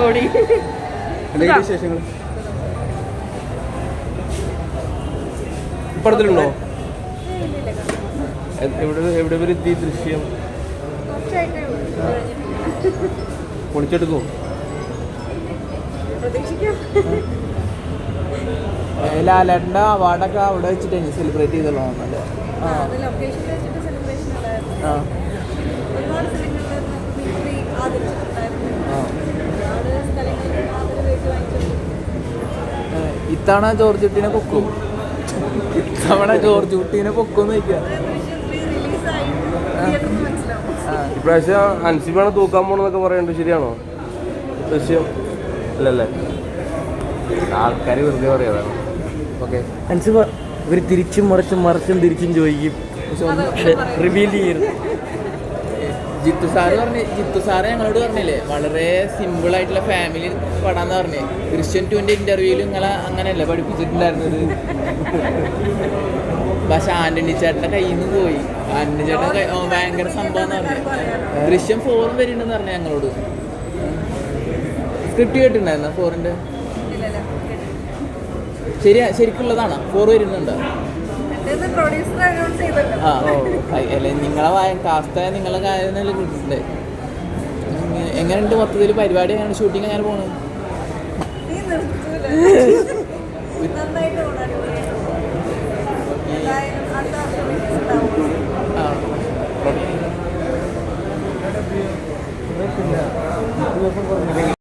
ഓടി വിശേഷങ്ങൾ പടത്തിലുണ്ടോ? എവിടെ എവിടെ വരെ എത്തി ദൃശ്യം? പൊളിച്ചെടുക്കോ ലാലേട്ടന്റെ അവാർഡൊക്കെ അവിടെ വെച്ചിട്ട് സെലിബ്രേറ്റ് ചെയ്തോളാം ആ. ഇത്തവണ ജോർജ് കുട്ടീനെ പൊക്കും? ഇത്തവണ ജോർജ് കുട്ടീനെ പൊക്കും ഇപ്രാവശ്യം അൻസിബാണ് തൂക്കാൻ പോണെന്നൊക്കെ പറയുന്നുണ്ട് ശരിയാണോ? ദൃശ്യം. അല്ലല്ലേ? ആൾക്കാർ വെറുതെ പറയാതാണ് ഓക്കെ. അൻസിബ ഇവർ തിരിച്ചും മറിച്ചും മറിച്ചും തിരിച്ചും ചോദിക്കും. പക്ഷെ റിവീൽ ചെയ്യരുത്. ജിത്തു സാറ് പറഞ്ഞ് ജിത്തു സാറ് ഞങ്ങളോട് പറഞ്ഞില്ലേ വളരെ സിമ്പിൾ ആയിട്ടുള്ള ഫാമിലി പടാന്ന് പറഞ്ഞേ. ക്രിസ്ത്യൻ ടുവിന്റെ ഇന്റർവ്യൂവിൽ നിങ്ങളെ അങ്ങനെയല്ലേ പഠിപ്പിച്ചിട്ടുണ്ടായിരുന്നത്? പക്ഷെ ആന്റണി ചേട്ടന്റെ കയ്യിൽ നിന്ന് പോയി. ആന്റണി ചേട്ടൻ ഭയങ്കര സംഭവം പറഞ്ഞു. ദൃശ്യം ഫോറും വരുന്നുണ്ടെന്ന് പറഞ്ഞു ഞങ്ങളോട്. സ്ക്രിപ്റ്റ് കേട്ടിട്ടുണ്ടായിരുന്ന ഫോറിന്റെ ശരിയാ ശരിക്കുള്ളതാണോ? ഫോർ വരുന്നുണ്ടോ? ഓ നിങ്ങളെ വായ കാസ്റ്റായ നിങ്ങളെ കാര്യം കിട്ടിയിട്ടുണ്ട് എങ്ങനെയുണ്ട് മൊത്തത്തിൽ പരിപാടി? എങ്ങനെ ഷൂട്ടിംഗ് എങ്ങനെ പോണു?